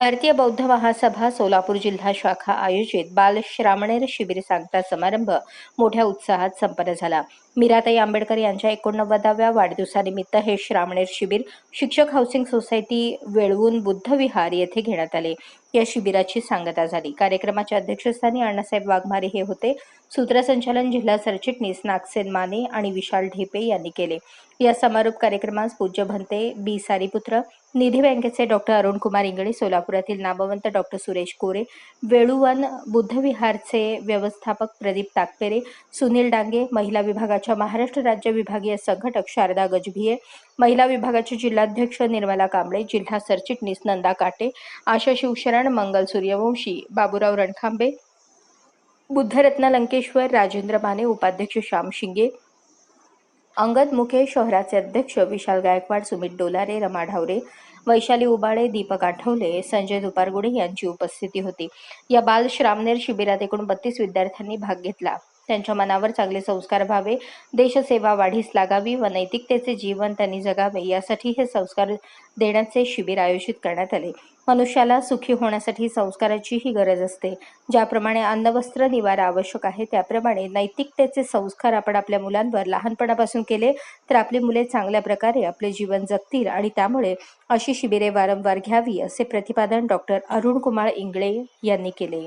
भारतीय बौद्ध महासभा सोलापूर जिल्हा शाखा आयोजित बाल श्रामणेर शिबिर सांगता समारंभ मोठ्या उत्साहात संपन्न झाला. मीराताई आंबेडकर यांच्या एकोणनव्वदाव्या वाढदिवसानिमित्त हे श्रामणेर शिबिर शिक्षक हाऊसिंग सोसायटी वेळवून बुद्ध विहार येथे घेण्यात आले. या शिबिराची सांगता झाली. कार्यक्रमाच्या अध्यक्षस्थानी अण्णासाहेब वाघमारे हे होते. सूत्रसंचालन जिल्हा सरचिटणीस नागसेन माने आणि विशाल ढेपे यांनी केले. या समारोप कार्यक्रमास पूज्य भंते बी सारीपुत्र निधी बँकेचे डॉक्टर अरुण कुमार इंगळे सोलापुरातील नामवंत डॉक्टर सुरेश कोरे वेळुवन बुद्धविहारचे व्यवस्थापक प्रदीप ताकपेरे सुनील डांगे महिला विभागाच्या महाराष्ट्र राज्य विभागीय संघटक शारदा गजभिये महिला विभागाचे जिल्हाध्यक्ष निर्मला कांबळे जिल्हा सरचिटणीस नंदा काटे आशा शिवशरण मंगल सूर्यवंशी बाबूराव रणखांबे बुद्धरत्न लंकेश्वर राजेंद्र माने उपाध्यक्ष श्याम शिंगे अंगद मुखे शहराचे अध्यक्ष विशाल गायकवाड सुमित डोलारे रमा ढावरे वैशाली उबाळे दीपक आठवले संजय दुपारगुडे यांची उपस्थिती होती. या बाल श्रामनेर शिबिरात एकूण बत्तीस विद्यार्थ्यांनी भाग घेतला. त्यांच्या मनावर चांगले संस्कार व्हावे. देशसेवा वाढीस लागावी व नैतिकतेचे जीवन त्यांनी जगावे यासाठी हे संस्कार देण्याचे शिबिर आयोजित करण्यात आले. मनुष्याला सुखी होण्यासाठी संस्काराचीही गरज असते. ज्याप्रमाणे अन्न वस्त्र निवारा आवश्यक आहे त्याप्रमाणे नैतिकतेचे संस्कार आपण आपल्या मुलांवर लहानपणापासून केले तर आपली मुले चांगल्या प्रकारे आपले जीवन जगतील आणि त्यामुळे अशी शिबिरे वारंवार घ्यावी असे प्रतिपादन डॉक्टर अरुण कुमार इंगळे यांनी केले.